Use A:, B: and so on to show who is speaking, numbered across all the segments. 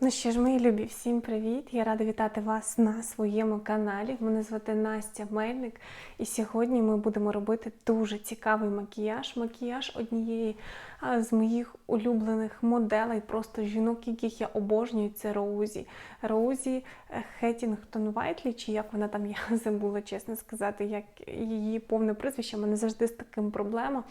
A: Ну що ж, мої любі, всім привіт! Я рада вітати вас на своєму каналі. Мене звати Настя Мельник, і сьогодні ми будемо робити дуже цікавий макіяж. Макіяж однієї з моїх улюблених моделей, просто жінок, яких я обожнюю, це Роузі. Роузі е, Хеттінгтон Вайтлі, чи як вона там я забула, чесно сказати, як її повне прізвище. Мене завжди з таким проблема.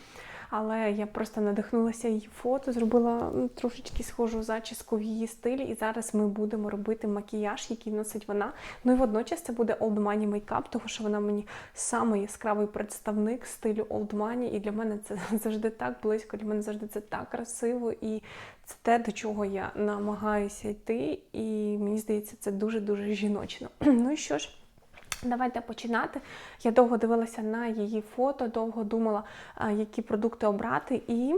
A: Але я просто надихнулася її фото, зробила ну, трошечки схожу зачіску в її стилі. І зараз ми будемо робити макіяж, який носить вона. Ну і водночас це буде Old Money Makeup, тому що вона мені самий яскравий представник стилю Old Money. І для мене це завжди так близько, для мене завжди це так красиво. І це те, до чого я намагаюся йти. І мені здається, це дуже-дуже жіночно. Ну і що ж? Давайте починати. Я довго дивилася на її фото, довго думала, які продукти обрати, і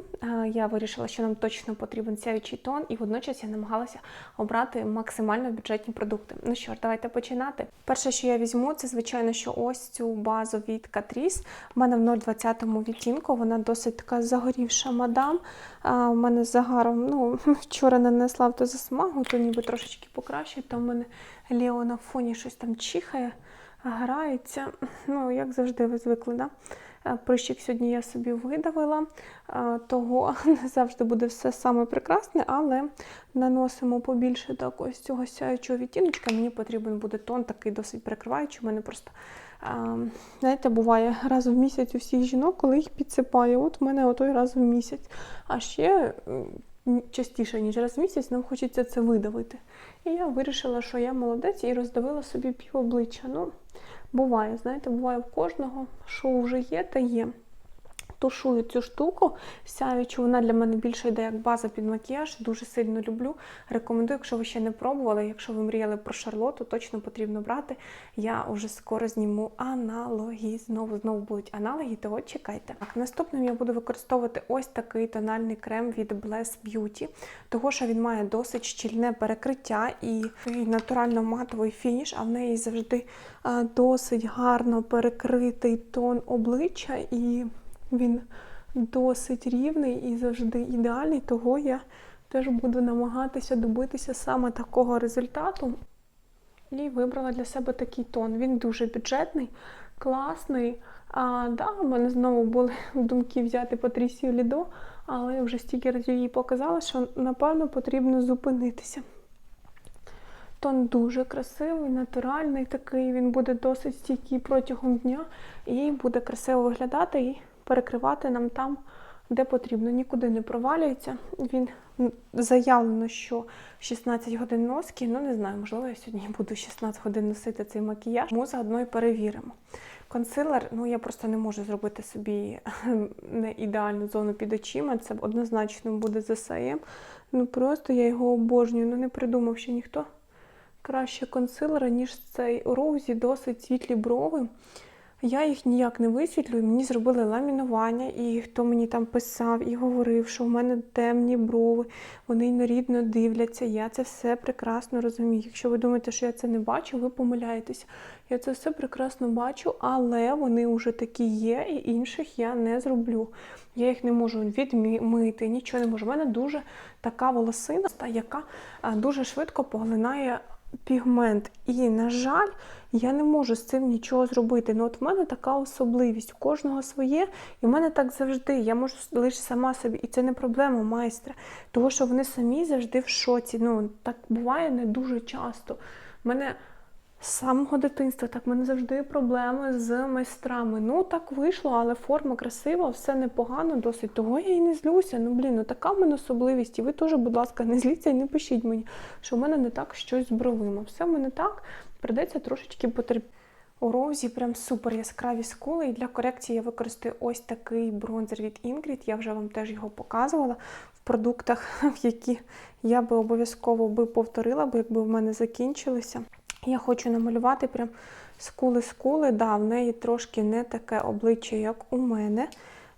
A: я вирішила, що нам точно потрібен сяючий тон, і водночас я намагалася обрати максимально бюджетні продукти. Ну що ж, давайте починати. Перше, що я візьму, це звичайно, що ось цю базу від Catrice. У мене в 0,20 відтінку, вона досить така загорівша мадам. У мене загаром, ну, вчора нанесла автозасмагу, то ніби трошечки покраще. Там у мене Лео на фоні щось там чихає грається. Ну, як завжди, ви звикли, да? Е, Прищик сьогодні я собі видавила, е, того не завжди буде все саме прекрасне, але наносимо побільше так ось цього сяючого відтіночка. Мені потрібен буде тон такий досить прикриваючий. У мене просто, е, знаєте, буває раз в місяць у всіх жінок, коли їх підсипає. От у мене отой раз в місяць. А ще частіше, ніж раз в місяць, нам хочеться це видавити. І я вирішила, що я молодець і роздавила собі пів обличчя. Ну, буває, знаєте, буває в кожного, що вже є, та є. Тушую цю штуку, сяючу, вона для мене більше йде як база під макіяж. Дуже сильно люблю. Рекомендую, якщо ви ще не пробували, якщо ви мріяли про Шарлоту, точно потрібно брати. Я вже скоро зніму аналоги. Знову знову будуть аналоги, того чекайте. Так, наступним я буду використовувати ось такий тональний крем від Bless Beauty, того що він має досить щільне перекриття і натурально-матовий фініш, а в неї завжди досить гарно перекритий тон обличчя і він досить рівний і завжди ідеальний, того я теж буду намагатися добитися саме такого результату. І вибрала для себе такий тон. Він дуже бюджетний, класний. А, да, У мене знову були думки взяти Патрісію Лідо, але я вже стільки разів їй показала, що напевно потрібно зупинитися. Тон дуже красивий, натуральний такий, він буде досить стійкий протягом дня і буде красиво виглядати і перекривати нам там, де потрібно. Нікуди не провалюється. Він заявлено, що 16 годин носки. Ну не знаю, можливо, я сьогодні буду 16 годин носити цей макіяж. Ми заодно і перевіримо. Консилер, ну я просто не можу зробити собі не ідеальну зону під очима. Це однозначно буде ЗСМ. Ну просто я його обожнюю. Ну не придумав ще ніхто краще консилера, ніж цей Роузі досить світлі брови. Я їх ніяк не висвітлюю, мені зробили ламінування, і хто мені там писав і говорив, що в мене темні брови, вони нерідно дивляться. Я це все прекрасно розумію. Якщо ви думаєте, що я це не бачу, ви помиляєтеся. Я це все прекрасно бачу, але вони вже такі є, і інших я не зроблю. Я їх не можу відмити, нічого не можу. У мене дуже така волосина, яка дуже швидко поглинає пігмент. І, на жаль, я не можу з цим нічого зробити. Ну, от в мене така особливість. У кожного своє, і в мене так завжди. Я можу лише сама собі, і це не проблема майстра. Тому що вони самі завжди в шоці. Ну, так буває не дуже часто. У мене з самого дитинства так в мене завжди проблеми з майстрами. Ну, так вийшло, але форма красива, все непогано, досить. Того я і не злюся. Ну, блін, ну така в мене особливість. І ви теж, будь ласка, не зліться і не пишіть мені, що в мене не так щось з бровима. Все в мене так, придеться трошечки потерпіти. У Розі прям супер яскраві скули. І для корекції я використаю ось такий бронзер від Ingrid. Я вже вам теж його показувала в продуктах, які я би обов'язково би повторила, бо якби в мене закінчилися. Я хочу намалювати прям скули-скули. Да, в неї трошки не таке обличчя, як у мене.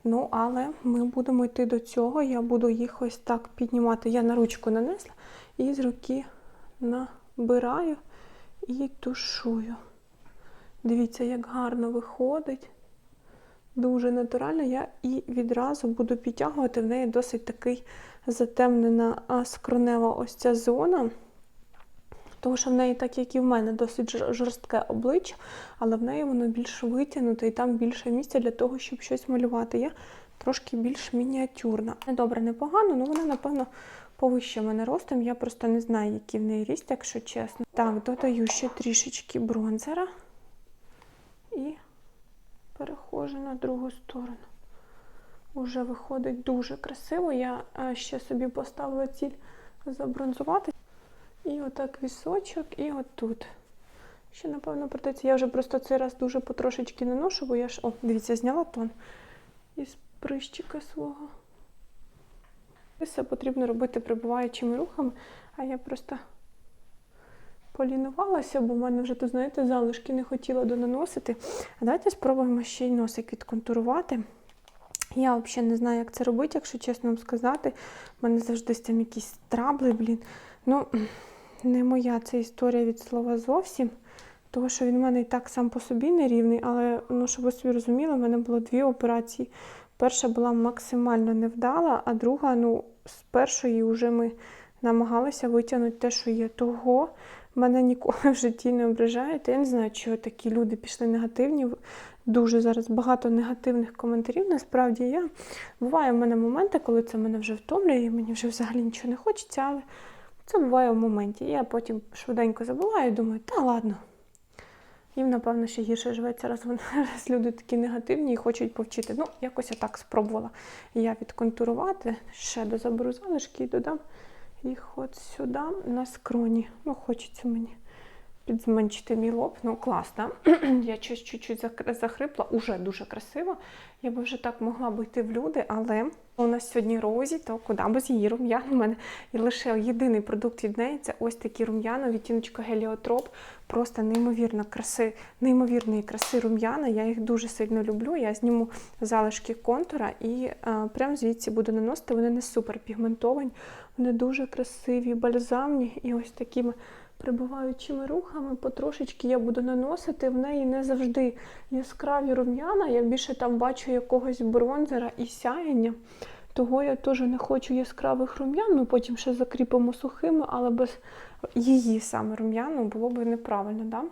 A: Ну, але ми будемо йти до цього. Я буду їх ось так піднімати. Я на ручку нанесла і з руки набираю і тушую. Дивіться, як гарно виходить. Дуже натурально. Я і відразу буду підтягувати. В неї досить такий затемнена скронева ось ця зона. Тому що в неї, так як і в мене, досить жорстке обличчя, але в неї воно більш витягнуте і там більше місця для того, щоб щось малювати. Я трошки більш мініатюрна. Не добре, не але вона, напевно, повище мене ростом. Я просто не знаю, який в неї ріст, якщо чесно. Так, додаю ще трішечки бронзера і переходжу на другу сторону. Уже виходить дуже красиво. Я е, ще собі поставила ціль забронзувати. І отак вісочок, і отут. Ще, напевно, придеться. Я вже просто цей раз дуже потрошечки наношу, бо я ж. О, дивіться, зняла тон із прищика свого. Все потрібно робити прибуваючими рухами, а я просто полінувалася, бо в мене вже тут, знаєте, залишки не хотіла донаносити. А давайте спробуємо ще й носик відконтурувати. Я взагалі не знаю, як це робити, якщо чесно вам сказати. У мене завжди з цим якісь трабли, блін. Ну, не моя ця історія від слова зовсім. Тому що він в мене і так сам по собі нерівний, але ну, щоб ви собі розуміли, в мене було дві операції. Перша була максимально невдала, а друга, ну, з першої вже ми намагалися витягнути те, що є. Того мене ніколи в житті не ображають. Я не знаю, чого такі люди пішли негативні. Дуже зараз багато негативних коментарів. Насправді я буває в мене моменти, коли це мене вже втомлює, і мені вже взагалі нічого не хочеться, але це буває в моменті. Я потім швиденько забуваю і думаю, та ладно. Їм, напевно, ще гірше живеться, раз вони раз люди такі негативні і хочуть повчити. Ну, якось я так спробувала я відконтурувати, ще дозаберу залишки і додам їх от сюди на скроні. Ну, хочеться мені підзменшити мій лоб. Ну, клас, да? Я щось чуть-чуть захрипла, уже дуже красиво. Я би вже так могла би йти в люди, але у нас сьогодні Розі, то куди без її рум'ян. У мене і лише єдиний продукт від неї це ось такі рум'яна, відтіночка геліотроп. Просто неймовірно краси, неймовірної краси рум'яна. Я їх дуже сильно люблю. Я зніму залишки контура і е, прям звідси буду наносити. Вони не супер пігментовані, вони дуже красиві, бальзамні і ось такими прибуваючими рухами потрошечки я буду наносити. В неї не завжди яскраві рум'яна. Я більше там бачу якогось бронзера і сяєння. Того я теж не хочу яскравих рум'ян. Ми потім ще закріпимо сухими, але без її саме рум'яну було б неправильно. Да?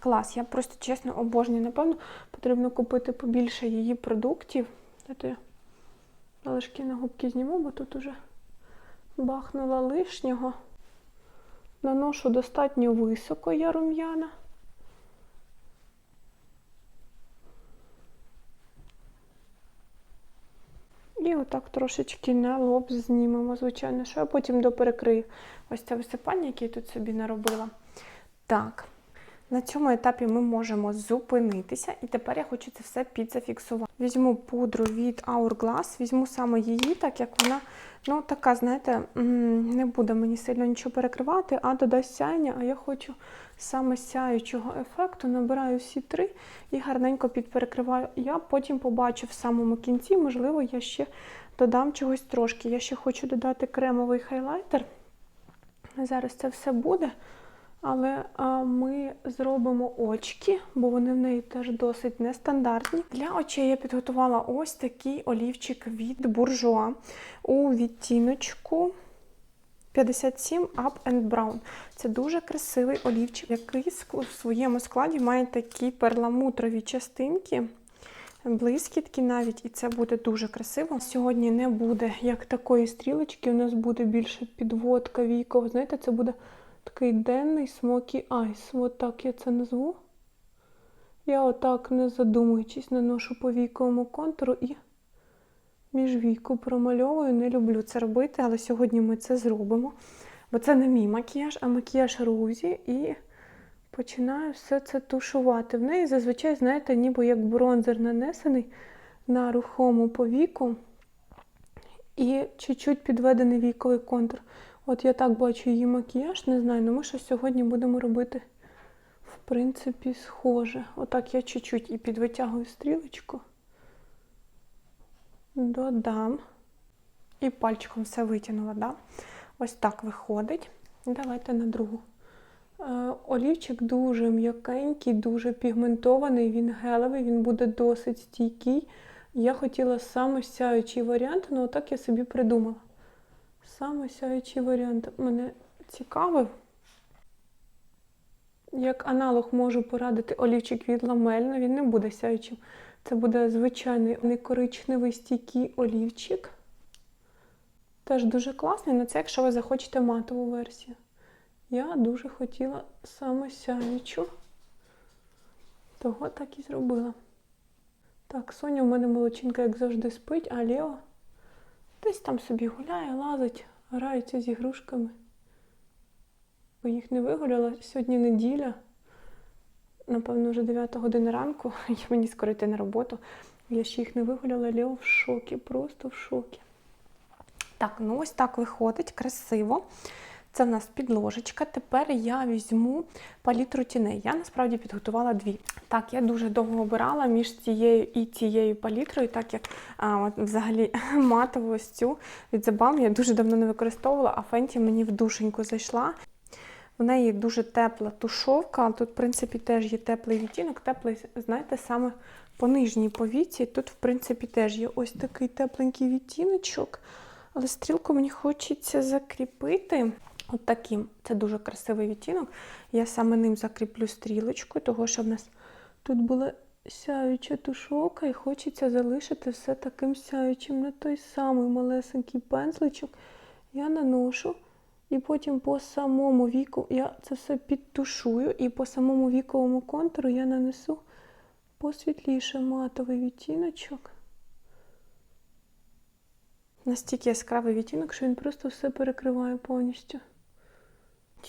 A: Клас, я просто чесно обожнюю. Напевно, потрібно купити побільше її продуктів. Я залишки на губки зніму, бо тут уже бахнула лишнього. Наношу достатньо високо я рум'яна. І отак трошечки на лоб знімемо, звичайно, що я потім доперекрию ось це висипання, яке я тут собі наробила. Так, на цьому етапі ми можемо зупинитися, і тепер я хочу це все підзафіксувати. Візьму пудру від Hourglass, візьму саме її, так як вона, ну, така, знаєте, не буде мені сильно нічого перекривати, а додасть сяйня, а я хочу саме сяючого ефекту. Набираю всі три і гарненько підперекриваю. Я потім побачу в самому кінці, можливо, я ще додам чогось трошки. Я ще хочу додати кремовий хайлайтер. Зараз це все буде. Але а, ми зробимо очки, бо вони в неї теж досить нестандартні. Для очей я підготувала ось такий олівчик від буржуа у відтіночку 57 Up and Brown. Це дуже красивий олівчик, який в своєму складі має такі перламутрові частинки. Блискітки навіть, і це буде дуже красиво. Сьогодні не буде як такої стрілочки, у нас буде більше підводка війкова. Знаєте, це буде такий денний смокі айс. От так я це назву. Я отак, не задумуючись, наношу по війковому контуру і між війку промальовую. Не люблю це робити, але сьогодні ми це зробимо. Бо це не мій макіяж, а макіяж Рузі. І починаю все це тушувати. В неї зазвичай, знаєте, ніби як бронзер нанесений на рухому повіку і чуть-чуть підведений віковий контур. От я так бачу її макіяж, не знаю, але ми щось сьогодні будемо робити, в принципі, схоже. Отак я чуть-чуть і підвитягую стрілочку, додам. І пальчиком все витягнула, да? Ось так виходить. Давайте на другу. Е, Олівчик дуже м'якенький, дуже пігментований, він гелевий, він буде досить стійкий. Я хотіла саме сяючий варіант, але отак я собі придумала. Саме сяючий варіант мене цікавив. Як аналог можу порадити олівчик від ламельно, він не буде сяючим. Це буде звичайний не коричневий стійкий олівчик. Теж дуже класний, але це якщо ви захочете матову версію. Я дуже хотіла саме сяючу. Того так і зробила. Так, Соня у мене молодчинка, як завжди, спить, а Лео десь там собі гуляє, лазить, грається з ігрушками. Бо їх не вигуляла. Сьогодні неділя. Напевно, вже 9 година ранку. і Мені скоро йти на роботу. Я ще їх не вигуляла. Лео в шокі, просто в шокі. Так, ну ось так виходить, красиво. Це в нас підложечка. Тепер я візьму палітру тіней. Я насправді підготувала дві. Так, я дуже довго обирала між цією і цією палітрою, так як а, взагалі матову ось цю від The я дуже давно не використовувала, а Фенті мені в душеньку зайшла. В неї дуже тепла тушовка. Тут, в принципі, теж є теплий відтінок. Теплий, знаєте, саме по нижній повіці. Тут, в принципі, теж є ось такий тепленький відтіночок. Але стрілку мені хочеться закріпити. От таким. Це дуже красивий відтінок. Я саме ним закріплю стрілочку, того що в нас тут була сяюча тушовка, і хочеться залишити все таким сяючим на той самий малесенький пензличок. Я наношу. І потім по самому віку я це все підтушую, і по самому віковому контуру я нанесу посвітліше матовий відтіночок. Настільки яскравий відтінок, що він просто все перекриває повністю.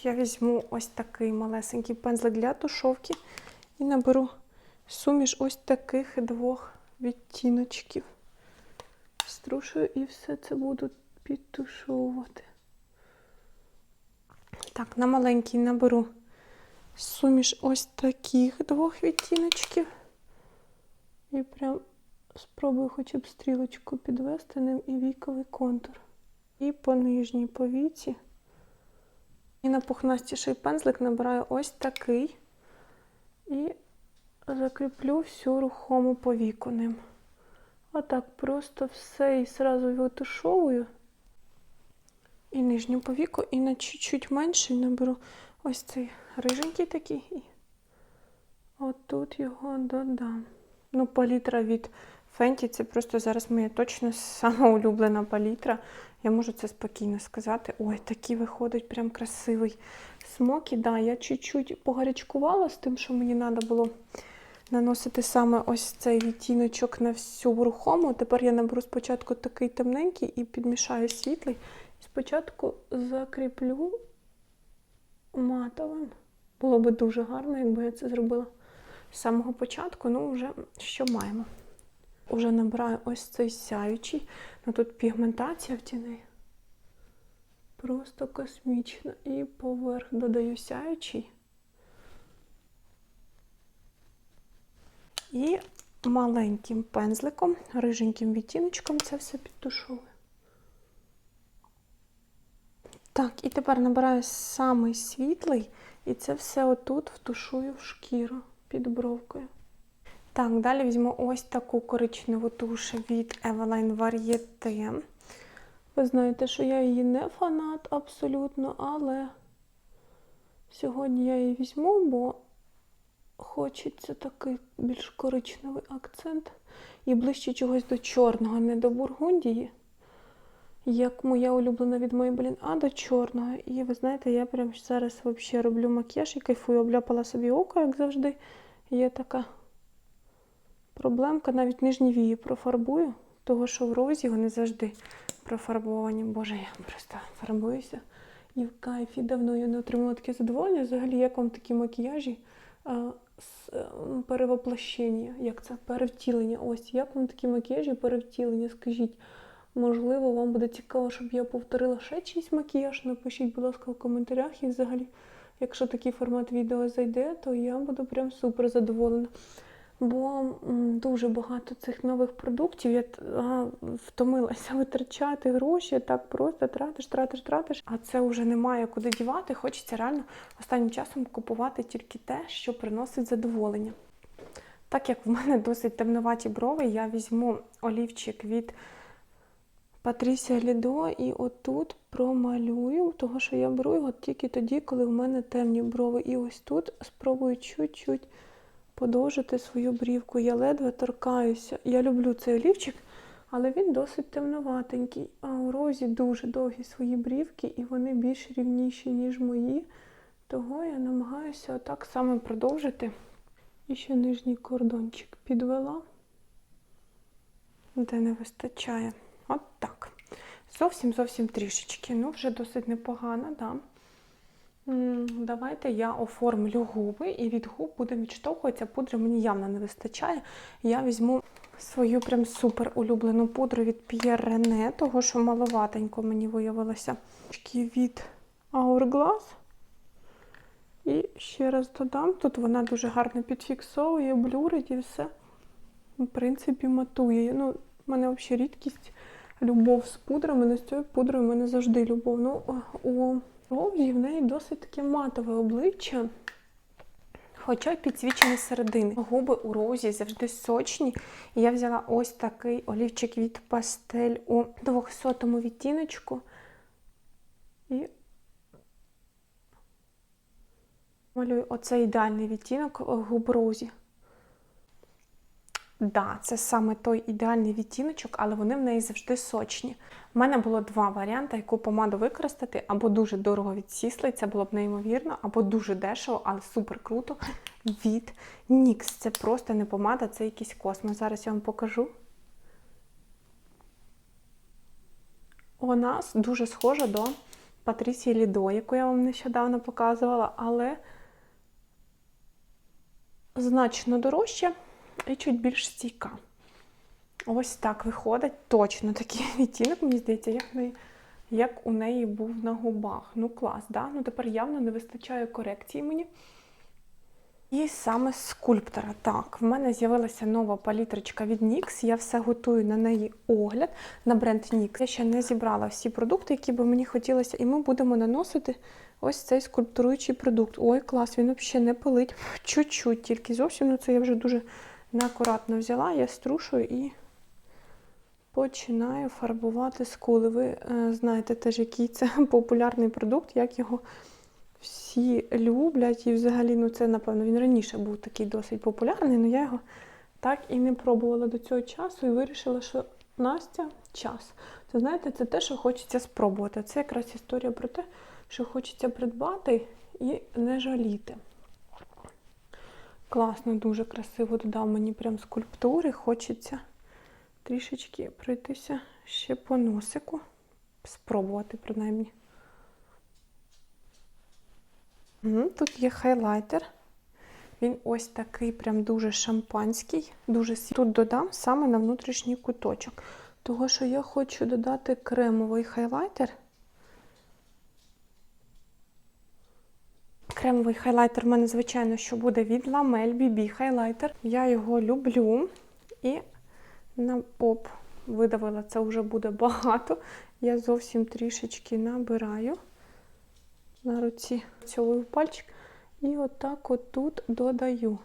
A: Я візьму ось такий малесенький пензлик для тушовки і наберу суміш ось таких двох відтіночків. Струшую і все це буду підтушовувати. Так, на маленький наберу суміш ось таких двох відтіночків. І прям спробую хоча б стрілочку підвести ним і віковий контур. І по нижній повіці. І на пухнастіший пензлик набираю ось такий. І закріплю всю рухому повіку ним. Отак просто все і зразу витушовую. І нижню повіку, і на чуть-чуть менший наберу ось цей риженький такий. І отут його додам. Ну, палітра від Фенті це просто зараз моя точно сама улюблена палітра. Я можу це спокійно сказати. Ой, такий виходить прям красивий смокі. Да, я чуть-чуть погарячкувала з тим, що мені треба було наносити саме ось цей відтіночок на всю рухому. Тепер я наберу спочатку такий темненький і підмішаю світлий. Спочатку закріплю матовим. Було би дуже гарно, якби я це зробила з самого початку. Ну, вже що маємо. Уже набираю ось цей сяючий. Ну тут пігментація в тіни. Просто космічна. І поверх додаю сяючий. І маленьким пензликом, риженьким відтіночком це все підтушовую. Так, і тепер набираю самий світлий, і це все отут втушую в шкіру під бровкою. Так, далі візьму ось таку коричневу туш від Eveline Varieté. Ви знаєте, що я її не фанат абсолютно, але сьогодні я її візьму, бо хочеться такий більш коричневий акцент. І ближче чогось до чорного, не до бургундії як моя улюблена від Maybelline, а до чорного. І ви знаєте, я прямо зараз взагалі роблю макіяж і кайфую, обляпала собі око, як завжди. Є така проблемка, навіть нижні вії профарбую, того що в розі вони завжди профарбовані. Боже, я просто фарбуюся. І в кайфі давно я не отримала таке задоволення. Взагалі, як вам такі макіяжі а, з перевоплощення, як це перевтілення. Ось, як вам такі макіяжі перевтілення, скажіть. Можливо, вам буде цікаво, щоб я повторила ще чийсь макіяж. Напишіть, будь ласка, в коментарях. І взагалі, якщо такий формат відео зайде, то я буду прям супер задоволена. Бо дуже багато цих нових продуктів. Я втомилася витрачати гроші, так просто тратиш, тратиш, тратиш. А це вже немає куди дівати. Хочеться реально останнім часом купувати тільки те, що приносить задоволення. Так як в мене досить темноваті брови, я візьму олівчик від Патрісія Лідо і отут промалюю, того що я беру його тільки тоді, коли в мене темні брови. І ось тут спробую чуть-чуть подовжити свою брівку. Я ледве торкаюся. Я люблю цей олівчик, але він досить темноватенький. А у розі дуже довгі свої брівки, і вони більш рівніші, ніж мої. Того я намагаюся отак саме продовжити. І ще нижній кордончик підвела, де не вистачає. От так. Зовсім зовсім трішечки. Ну, вже досить непогано, да. Давайте я оформлю губи, і від губ буде відштовхуватися. Пудри мені явно не вистачає. Я візьму свою прям супер улюблену пудру від Pierre René, того що маловатенько мені виявилося. Від Hourglass. І ще раз додам. Тут вона дуже гарно підфіксовує, блюрить і все. В принципі, матує. Ну, в мене взагалі рідкість любов з пудрами. але з цією пудрою в мене завжди любов. Ну, у Роузі в неї досить таке матове обличчя. Хоча й підсвічені середини. Губи у розі завжди сочні. І я взяла ось такий олівчик від пастель у 200-му відтіночку. І малюю оцей ідеальний відтінок губ розі. Да, це саме той ідеальний відтіночок, але вони в неї завжди сочні. У мене було два варіанти, яку помаду використати, або дуже дорого від Сісли, це було б неймовірно, або дуже дешево, але супер круто. Від NYX. Це просто не помада, це якийсь космос. Зараз я вам покажу. Вона дуже схожа до Патрісії Лідо, яку я вам нещодавно показувала, але значно дорожче і чуть більш стійка. Ось так виходить. Точно такий відтінок, мені здається, як, не, як у неї був на губах. Ну, клас, да? Ну тепер явно не вистачає корекції мені. І саме скульптора. Так, в мене з'явилася нова палітрочка від NYX. Я все готую на неї огляд на бренд NYX. Я ще не зібрала всі продукти, які би мені хотілося, і ми будемо наносити ось цей скульптуруючий продукт. Ой, клас, він взагалі не пилить. Чуть-чуть, тільки зовсім. Ну це я вже дуже неакуратно взяла, я струшую і починаю фарбувати скули. Ви е, знаєте теж, який це популярний продукт, як його всі люблять. І взагалі, ну це, напевно, він раніше був такий досить популярний, але я його так і не пробувала до цього часу і вирішила, що Настя час. Це знаєте, це те, що хочеться спробувати. Це якраз історія про те, що хочеться придбати і не жаліти. Класно, дуже красиво додав мені прям скульптури. Хочеться трішечки пройтися ще по носику. Спробувати, принаймні. Тут є хайлайтер. Він ось такий, прям дуже шампанський, дуже сі- Тут додам саме на внутрішній куточок. Того, що я хочу додати кремовий хайлайтер. Кремовий хайлайтер в мене, звичайно, що буде від Lamel BB хайлайтер. Я його люблю. І на оп, видавила, це вже буде багато. Я зовсім трішечки набираю на руці цілую пальчик. І отак отут додаю.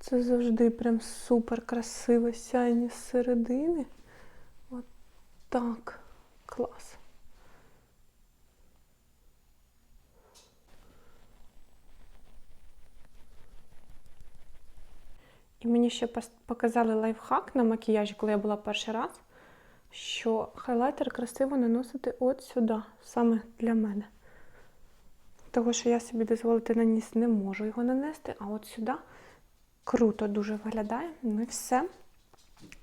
A: Це завжди прям супер красиве сяйні з середини. От. Клас. І мені ще показали лайфхак на макіяжі, коли я була перший раз, що хайлайтер красиво наносити от сюди, саме для мене. Того, що я собі дозволити на ніс не можу його нанести, а от сюди круто дуже виглядає. Ну і все.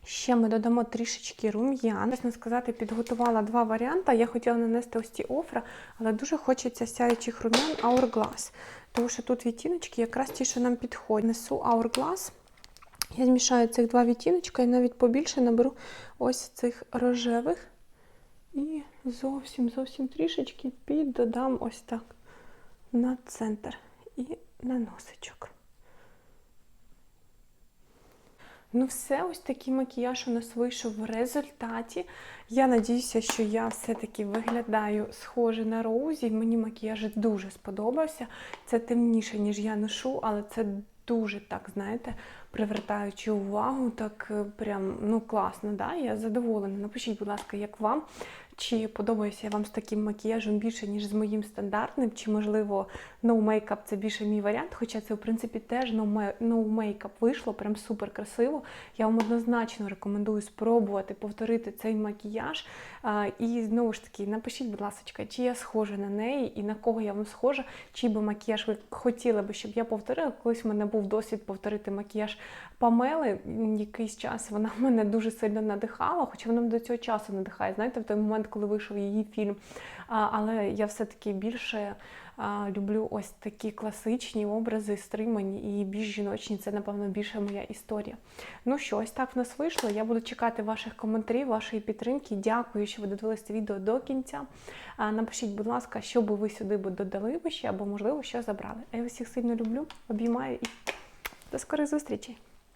A: Ще ми додамо трішечки рум'ян. Чесно сказати, підготувала два варіанти. Я хотіла нанести ось ці офра, але дуже хочеться сяючих рум'ян Hourglass. Тому що тут відтіночки якраз ті, що нам підходять. Несу Hourglass. Я змішаю цих два відтіночка і навіть побільше наберу ось цих рожевих. І зовсім зовсім трішечки піддодам ось так на центр і на носичок. Ну, все, ось такий макіяж у нас вийшов в результаті. Я надіюся, що я все-таки виглядаю схоже на Роузі. Мені макіяж дуже сподобався. Це темніше, ніж я ношу, але це дуже так, знаєте, привертаючи увагу, так е, прям ну класно, да? я задоволена. Напишіть, будь ласка, як вам. Чи подобається я вам з таким макіяжем більше, ніж з моїм стандартним, чи, можливо, makeup це більше мій варіант, хоча це, в принципі, теж no вийшло, прям супер красиво. Я вам однозначно рекомендую спробувати повторити цей макіяж. І знову ж таки, напишіть, будь ласка, чи я схожа на неї і на кого я вам схожа, чий би макіяж ви хотіли би, щоб я повторила. Колись в мене був досвід повторити макіяж Памели. Якийсь час вона мене дуже сильно надихала, хоча вона до цього часу надихає. Знаєте, в той момент, коли вийшов її фільм. Але я все-таки більше люблю ось такі класичні образи, стримані і більш жіночні. Це, напевно, більше моя історія. Ну що, ось так в нас вийшло. Я буду чекати ваших коментарів, вашої підтримки. Дякую, що ви додивилися це відео до кінця. Напишіть, будь ласка, що би ви сюди би додали би ще, або можливо що забрали. Я всіх сильно люблю, обіймаю і до скорих зустрічей!